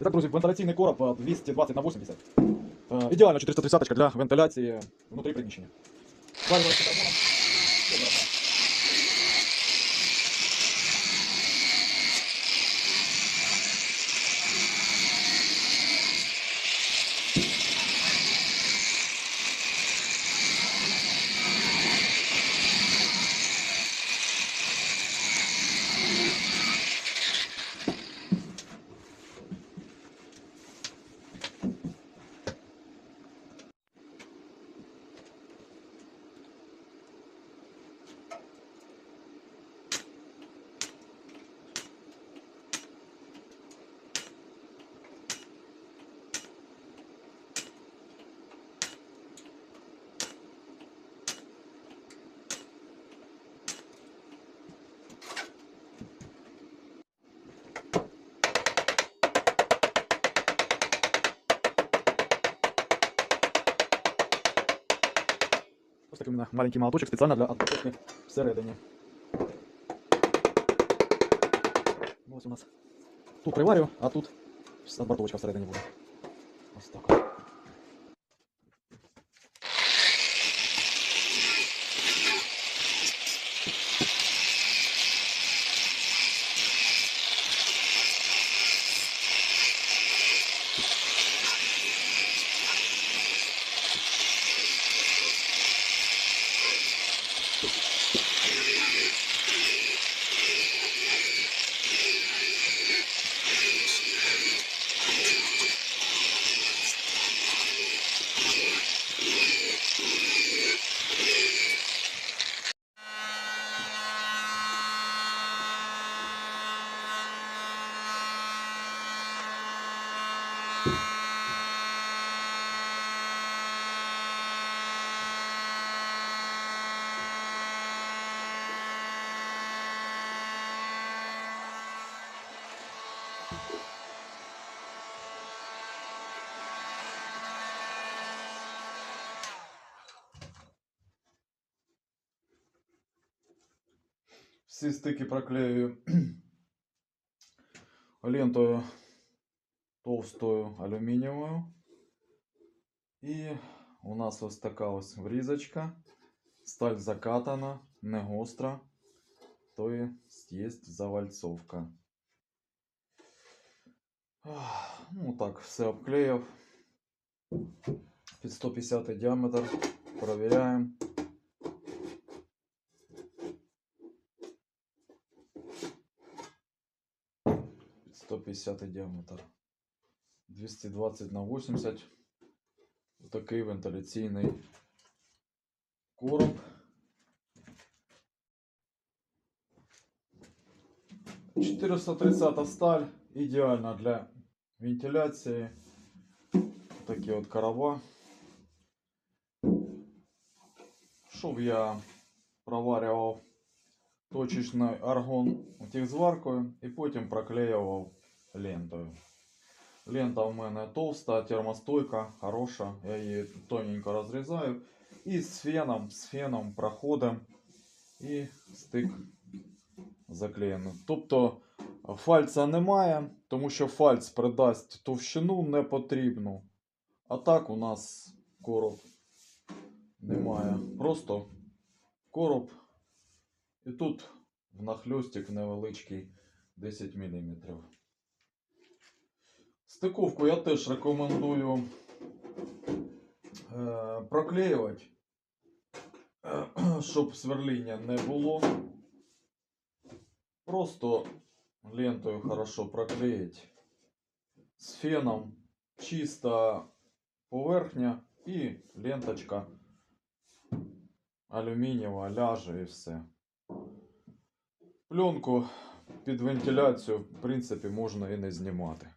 І так, друзі, вентиляційний короб е, 220 на 80. Е, Ідеально 430 для вентиляції внутрі приміщення. Зварювається Ось такий у мене маленький молоточок спеціально для отборки всередині. Ось у нас. Тут приварю, а тут отбортовочка всередині буде. Ось так. Всі стики проклею. Лентою товстою алюмінієвою. І у нас ось така ось врізочка. Сталь закатана, не гостра. То є завальцовка. Ах, Ну так, все обклеїв. Під 150 діаметр. Провіряємо. Під 150 діаметр. 220 на 80. Такий вентиляційний короб. «430 сталь ідеальна для вентиляції. Такі от короба. Щоб я проварював точечний аргон техзваркою і потім проклеював лентою. Лента у мене товста, термостойка, хороша. Я її тоненько розрізаю. І з феном, з феном проходом і стик заклеєний. Тобто фальца немає, тому що фальц придасть товщину не потрібну. А так у нас короб немає. Просто короб. І тут внахльостик невеличкий 10 мм. Стиковку я теж рекомендую е, проклеювати, щоб сверління не було. Просто лентою хорошо проклеїть. З феном чиста поверхня і ленточка алюмінієва ляже і все. Пленку під вентиляцію, в принципі, можна і не знімати.